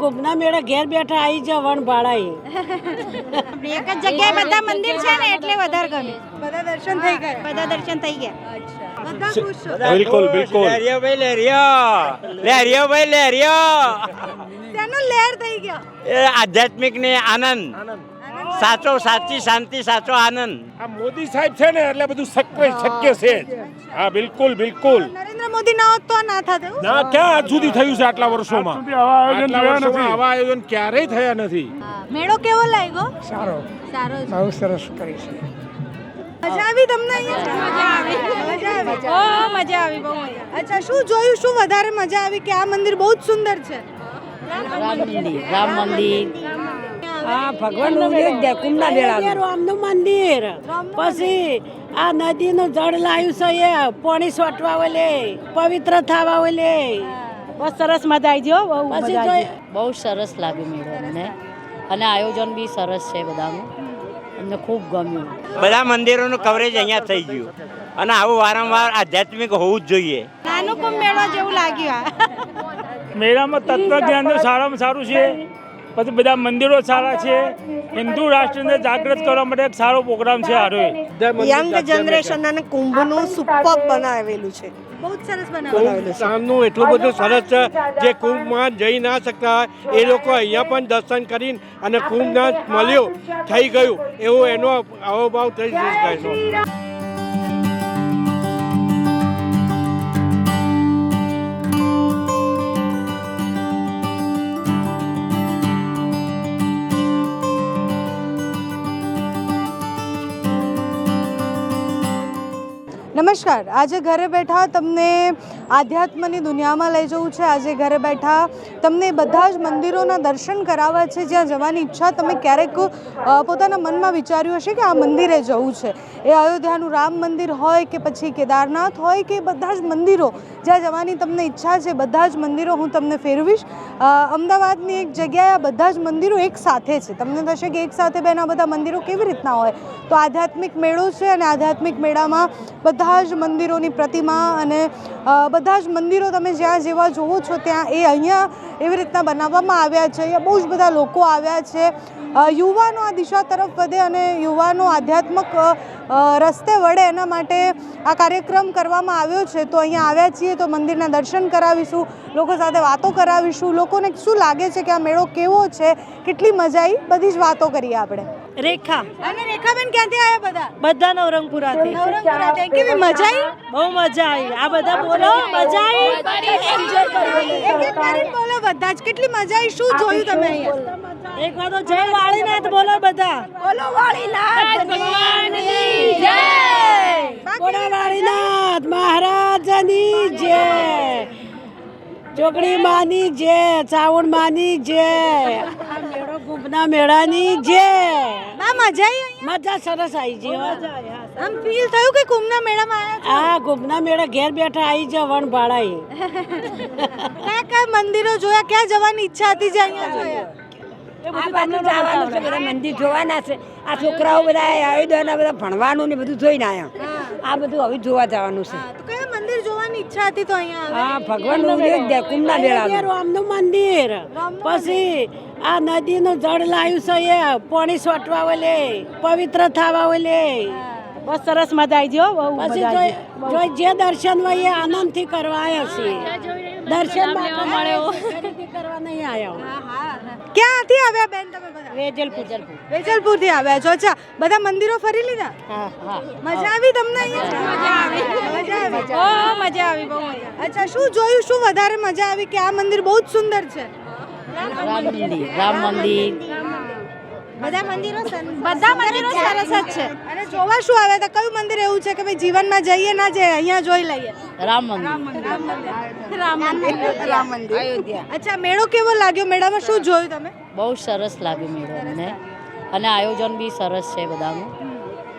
ગોપના મેળા ઘેર બેઠા આવી જવણ ભાડાએ એક જ જગ્યાએ બધા મંદિર છે ને એટલે વધારે ગમે. બધા દર્શન થઈ ગયા. બધા દર્શન થઈ ગયા. બધા ખુશ છો. બિલકુલ બિલકુલ. લેરિયો ભાઈ લેરિયો લેરિયો ભાઈ લેરિયો ત્યાંનો લહેર થઈ ગયો. એ આધ્યાત્મિક ને આનંદ. સાચો સાચી શાંતિ સાચો આનંદ. આ મોદી સાહેબ છે ને એટલે બધું શક્ય શક્ય છે જ. હા બિલકુલ બિલકુલ. નરેન્દ્ર મોદી ના હોત તો ના થાત એવું? ના ક્યાં આજ સુધી થયું છે આટલા વર્ષોમાં? આટલા વર્ષોમાં આવા આયોજન ક્યારેય થયા નથી. મેળો કેવો લાગ્યો? સારો. સારો બહુ સરસ કરી છે. મજા આવી તમને અહીંયા? મજા આવી. મજા આવી. ઓ મજા આવી. બહુ મજા અચ્છા શું જોયું? શું વધારે મજા આવી કે આ મંદિર બહુ જ સુંદર છે? હા ભગવાન કુંડા મેળા રામનું મંદિર. પછી આ નદીનું જળ લાવ્યું છે એ. પાણી સોટવા ઓલે પવિત્ર થવા ઓલે બહુ સરસ મજા આવી ગયો બહુ મજા બહુ સરસ લાગ્યું મેળો અમને. અને આયોજન બી સરસ છે બધાનું. અમને ખૂબ ગમ્યું. બધા મંદિરોનું કવરેજ અહીંયા થઈ ગયું. અને આવું વારંવાર આધ્યાત્મિક હોવું જ જોઈએ. નાનું કુંભ મેળો જેવું લાગ્યું મેળામાં તત્વજ્ઞાન તો સારામાં સારું છે. પછી બધા મંદિરો સારા છે. હિન્દુ રાષ્ટ્રને જાગૃત કરવા માટે એક સારો પ્રોગ્રામ છે હારો યંગ જનરેશન અને કુંભનું સુપર બનાવેલું છે. બહુ સરસ બનાવેલું સામનું એટલું બધું સરસ છે જે કુંભમાં જઈ ના શકતા. હોય એ લોકો અહીંયા પણ દર્શન કરીને અને કુંભના મળ્યો થઈ ગયું. એવો એનો હાવભાવ થઈ જાય છે. નમસ્કાર. આજે ઘરે બેઠા તમને આધ્યાત્મની દુનિયામાં લઈ જવું છે. આજે ઘરે બેઠા તમને બધા જ મંદિરોના દર્શન કરાવવા છે. જ્યાં જવાની ઈચ્છા તમે ક્યારેક પોતાના મનમાં વિચાર્યું હશે કે આ મંદિરે જવું છે. એ અયોધ્યાનું રામ મંદિર હોય કે પછી કેદારનાથ હોય કે બધા જ મંદિરો, જ્યાં જવાની તમને ઈચ્છા છે, બધા જ મંદિરો હું તમને ફેરવીશ. અમદાવાદની એક જગ્યાએ આ બધા જ મંદિરો એક સાથે છે. તમને થશે કે એક સાથે બેન બધા મંદિરો કેવી રીતના હોય? તો આધ્યાત્મિક મેળો છે અને આધ્યાત્મિક મેળામાં બધા જ મંદિરોની પ્રતિમા અને બધા જ મંદિરો તમે જ્યાં જેવા જોવો છો ત્યાં એ અહીંયા એવી રીતના બનાવવામાં આવ્યા છે. અહીંયા બહુ જ બધા લોકો આવ્યા છે. યુવાનો આ દિશા તરફ વધે અને યુવાનો આધ્યાત્મક રસ્તે વળે એના માટે આ કાર્યક્રમ કરવામાં આવ્યો છે. તો અહીંયા આવ્યા છીએ તો મંદિરના દર્શન કરાવીશું, લોકો સાથે વાતો કરાવીશું. લોકોને શું લાગે છે કે આ મેળો કેવો છે? કેટલી મજા આવી બધી જ વાતો કરીએ આપણે. રેખા. અને રેખાબેન ક્યાંથી આવ્યા બધા? બધા નવરંગપુરાથી. નવરંગપુરાથી. કેવી મજા આવી બહુ મજા આવી. આ બધા બોલો મજા આવી. એક એક કરીને બોલો બધા જ. કેટલી મજા આવી શું જોયું તમે અહીંયા? એક વાર તો જય વાળીનાથ બોલો બધા. બોલો કોડાવાળીનાથ મહારાજની જય. ચોકડી માની જય ચાવણ માની જય. ગુંપના મેળાની જય. મજા આવી મજા સરસ આવી છે મજા આવી, હા. આમ ફીલ થયું કે કુંભના મેળામાં આવ્યા આ કુંભના મેળા ઘેર બેઠા આવી જવણ ભાડાએ છો કયા કયા મંદિરો જોયા? ક્યાં જવાની ઈચ્છા હતી જે અહીંયા જોયા? આ બાજુ જવાનું છે બધા મંદિર જોવાના છે. આ છોકરાઓ બધા આયોજન બધા ભણવાનું ને બધું જોઈને આવ્યા આ બધું હવે જોવા જવાનું છે. કયા મંદિર જોવાની ઈચ્છા હતી તો અહીંયા હા ભગવાન કુંભના મેળા રામનું મંદિર. પછી આ નદીનું જળ લાવ્યું છે એ. પાણી સોટવા ઓલે પવિત્ર થવા ઓલે બહુ સરસ મજા આવી ગયો બહુ પછી મજા આવી જો- દર્શન હોય એ આનંદથી કરવા આવ્યા છીએ. દર્શન માટે મળ્યો. કરવા નહીં આવ્યા ક્યાંથી આવ્યા બેન તમે બધા? વેજલપુર વેજલપુર. થી આવ્યા છો અચ્છા. બધા મંદિરો ફરી લીધા? મજા આવી તમને અહીંયા? મજા આવી. મજા આવી. બહુ મજા આવી બહુ મજા અચ્છા શું જોયું શું વધારે મજા આવી કે આ મંદિર બહુ જ સુંદર છે? રામ મંદિર રામ મંદિર. બધા મંદિરો બધા મંદિરો સરસ જ છે. અને જોવા શું આવે તો કયું મંદિર એવું છે કે ભાઈ જીવનમાં જઈએ ના જઈએ અહીંયા જોઈ લઈએ? રામ મંદિર. રામ મંદિર. રામ મંદિર. અચ્છા મેળો કેવો લાગ્યો? મેળામાં શું જોયું તમે? બહુ સરસ લાગ્યું મેળો અમને. અને આયોજન બી સરસ છે બધાનું.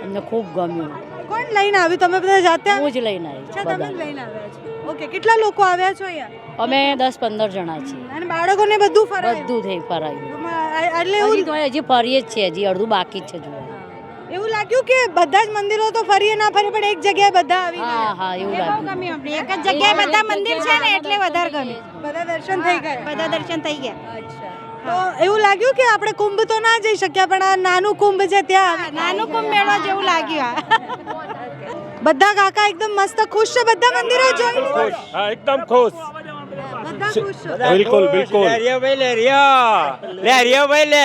અમને ખૂબ ગમ્યું. કોણ લઈને આવ્યું? તમે બધા જાતે હું જ લઈને આવી છું તમે લઈને આવ્યા છો. ઓકે કેટલા લોકો આવ્યા છો અહીંયા? અમે દસ પંદર જણા છીએ. અને બાળકોને બધું ફરાયું? બધું થઈ ફરાયું. એટલે હજી એવું તો હજી ફરીએ જ છે હજી અડધું બાકી જ છે જોવા. એવું લાગ્યું કે બધા જ મંદિરો તો ફરીએ ના ફરી પણ એક જગ્યાએ બધા આવી હા હા એવું લાગ્યું. એક જ જગ્યાએ બધા મંદિર છે ને એટલે વધારે ગમે બધા દર્શન થઈ ગયા. બધા દર્શન થઈ ગયા. તો એવું લાગ્યું કે આપણે કુંભ તો ના જઈ શક્યા પણ આ નાનું કુંભ છે ત્યાં. નાનું કુંભ મેળો જેવું લાગ્યું આ. બધા કાકા એકદમ મસ્ત ખુશ છે? બધા મંદિરો જોઈ હા એકદમ ખુશ. બધા બિલકુલ ભાઈ લે રહ્યો. ભાઈ લે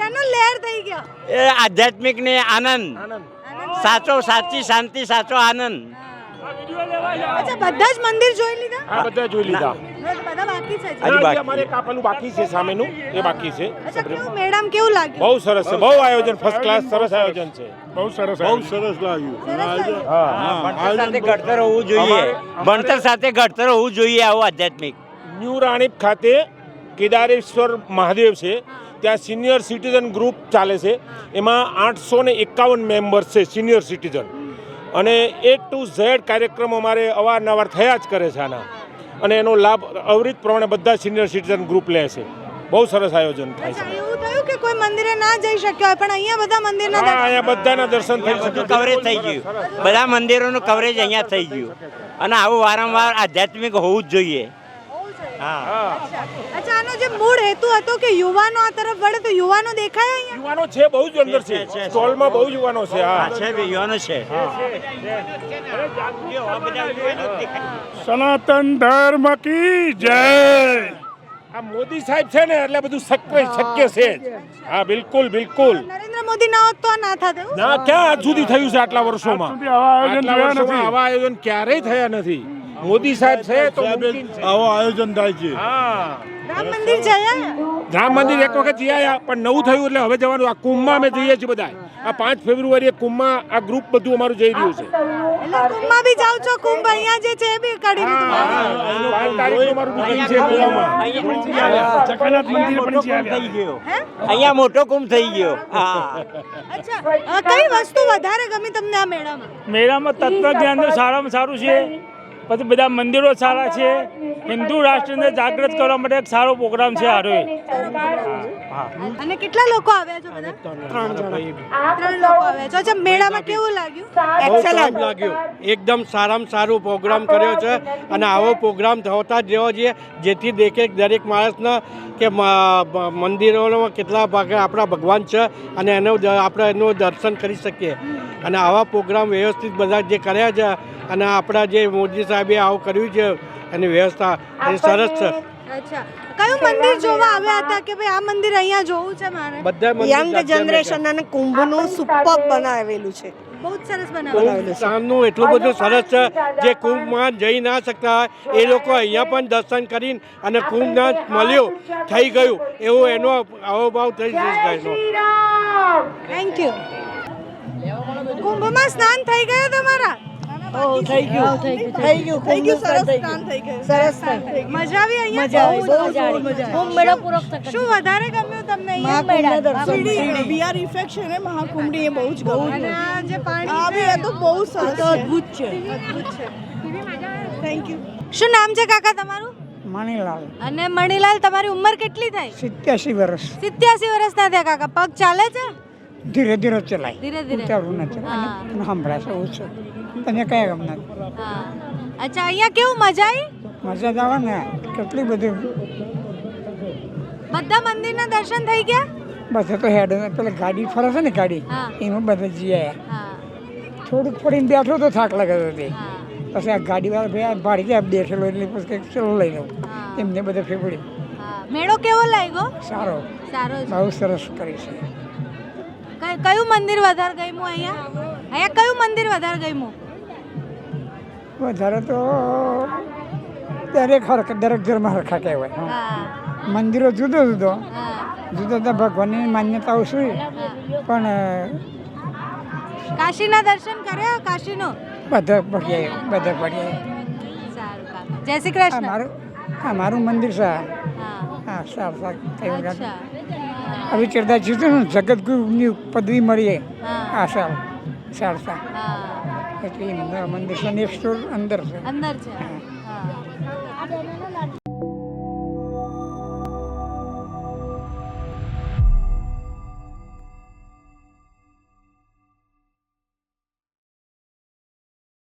તેનો લહેર થઈ ગયો? એ આધ્યાત્મિક ને આનંદ. સાચો સાચી શાંતિ સાચો આનંદ. અચ્છા બધા જ મંદિર જોઈ લીધા? બધા જોઈ લીધા. બધા બાકી છે હજી. હજી બાકી. અમારે એક બાકી છે સામેનું. એ બાકી છે. મેડમ કેવું લાગ્યું? બહુ સરસ છે બહુ આયોજન ફર્સ્ટ ક્લાસ સરસ આયોજન. છે. બહુ સરસ બહુ સરસ લાગ્યું. ભણતર સાથે ઘડતર હોવું જોઈએ. ભણતર સાથે ઘડતર હોવું જોઈએ આવું આધ્યાત્મિક. ન્યૂ રાણીપ ખાતે કેદારેશ્વર મહાદેવ છે. ત્યાં સિનિયર સિટીઝન ગ્રુપ ચાલે છે. એમાં આઠસો ને એકાવન મેમ્બર્સ છે સિનિયર સિટીઝન અને એ ટુ ઝેડ કાર્યક્રમ અમારે અવારનવાર થયા જ કરે છે આના. અને એનો લાભ અવરિત પ્રમાણે બધા સિનિયર સિટીઝન ગ્રુપ લે છે. બહુ સરસ આયોજન થાય છે. એવું થયું કે કોઈ મંદિરે ના જઈ શક્યો હોય પણ અહીંયા બધા મંદિરના હા અહીંયા બધાના દર્શન થઈ શક્યું કવરેજ થઈ ગયું. બધા મંદિરોનું કવરેજ અહીંયા થઈ ગયું. અને આવું વારંવાર આધ્યાત્મિક હોવું જ જોઈએ. અચ્છા આનો જે મૂળ હેતુ હતો કે યુવાનો આ તરફ વળે તો યુવાનો દેખાય અહીંયા? યુવાનો છે બહુ જ અંદર છે. સ્ટોલમાં બહુ યુવાનો છે હા. છે બે યુવાનો છે. સનાતન ધર્મ કી જય? આ મોદી સાહેબ છે ને એટલે બધું શક્ય શક્ય છે જ. હા બિલકુલ બિલકુલ. નરેન્દ્ર મોદી ના હોત તો ના થાત ના ક્યાં આજ સુધી થયું છે આટલા વર્ષોમાં? આટલા વર્ષોમાં આવા આયોજન ક્યારેય થયા નથી. મોદી સાહેબ છે તો આવો આયોજન થાય છે. રામ મંદિર જયા રામ મંદિર એક વખત જઈ આયા પણ નવું થયું એટલે હવે જવાનું. આ કુંભમાં અમે જઈએ છીએ બધા આ પાંચ ફેબ્રુઆરીએ કુંભમાં આ ગ્રુપ બધું અમારું જઈ રહ્યું છે. એટલે કુંભમાં બી જાવ છો? કુંભ અહીંયા જે છે એ બી કાઢી લીધું. પાંચ તારીખનું અમારું બુકિંગ છે કુંભમાં. અહીંયા મોટો કુંભ થઈ ગયો. હા? અચ્છા કઈ વસ્તુ વધારે ગમી તમને આ મેળામાં? મેળામાં તત્વજ્ઞાન તો સારામાં સારું છે. પછી બધા મંદિરો સારા છે. હિન્દુ રાષ્ટ્રને જાગૃત કરવા માટે એક સારો પ્રોગ્રામ છે એ. અને કેટલા લોકો આવ્યા છો બધા? ત્રણ ત્રણ લોકો આવ્યા છો. અચ્છા મેળામાં કેવું લાગ્યું? બહુ લાગ્યું. એકદમ સારામાં સારું પ્રોગ્રામ કર્યો છે અને આવો પ્રોગ્રામ થતા જ રહેવો જોઈએ. જેથી દેખે દરેક માણસને કે મંદિરોમાં કેટલા ભાગે આપણા ભગવાન છે અને એનો આપણે એનું દર્શન કરી શકીએ. અને આવા પ્રોગ્રામ વ્યવસ્થિત બધા જે કર્યા છે અને આપણા જે મોદી સાહેબે આવું કર્યું છે એની વ્યવસ્થા એ સરસ છે. અચ્છા. કયું મંદિર જોવા આવ્યા હતા કે ભાઈ આ મંદિર અહીંયા જોવું છે મારે? બધા યંગ જનરેશન અને કુંભનું સુપર બનાવેલું છે. બહુ જ સરસ બનાવેલું કુંભ સ્થાનનું એટલું બધું સરસ છે જે કુંભમાં જઈ ના શકતા હોય એ લોકો અહીંયા પણ દર્શન કરીને અને કુંભના મળ્યો થઈ ગયું. એવો એનો અહોભાવ થઈ જાય થેન્ક યુ કુંભમાં સ્નાન થઈ ગયું તમારા? થઈ ગયું. થઈ ગયું થઈ ગયું. સરસ સ્નાન થઈ ગયું. સરસ મજા આવી અહીંયા? મજા આવી બહુ મજા કુંભ પૂરો શું વધારે ગમ્યું તમને અહીંયા? દર્શન. ઇફેક્ટ છે ને મહાકુંભની એ બહુ જ ગમે અને જે પાણી આ એ તો બહુ સરસ છે. અદ્ભુત છે. અદ્ભુત છે. થેન્ક યુ શું નામ છે કાકા તમારું? મણીલાલ. અને મણીલાલ તમારી ઉંમર કેટલી થાય સિત્યાસી વર્ષ. સિત્યાસી વર્ષના થયા કાકા. પગ ચાલે છે? ધીરે ધીરે ચલાય. ધીરે ધીરે. ઉતારું ન ચલાય સંભળાશે ઓછું. તને કઈ ગમના હા. અચ્છા અહીંયા કેવું મજા આવી? મજા જ આવે ને. કેટલી બધી. બધા મંદિરના દર્શન થઈ ગયા? બધા તો હેડ પેલા ગાડી ફરે છે ને ગાડી એમાં બધા જઈ આવ્યા થોડુંક પડીને બેઠો તો થાક લાગે તે પછી આ ગાડીવાળા ભાઈ ભાડી ગયા બેઠેલો એટલે પછી કંઈક ચલો લઈ લઉં એમને બધા ફેફડી. મેળો કેવો લાગ્યો? સારો. સારો બહુ સરસ કરી છે. કય- મંદિર વધારે ગમ્યું અહીંયા? અહીંયા કયું મંદિર વધારે ગમ્યું? વધારે તો દરેક હરખ દરેક ધર્મ હરખા કહેવાય હા. હા. મંદિરો જુદો જુદો. જુદો જુદા ભગવાનની માન્યતાઓ શું પણ કાશીના દર્શન કર્યા કાશીનો? બધા પર્યાય બધા સારું જય શ્રી કૃષ્ણ. અમારું અમારું મંદિર છે. હા. સારું સારું. હવે ચડતા તો જગતગુરુની પદવી મળીએ. હા. આ સાલ સારસા એટલે મંદિર અંદર છે. અંદર છે.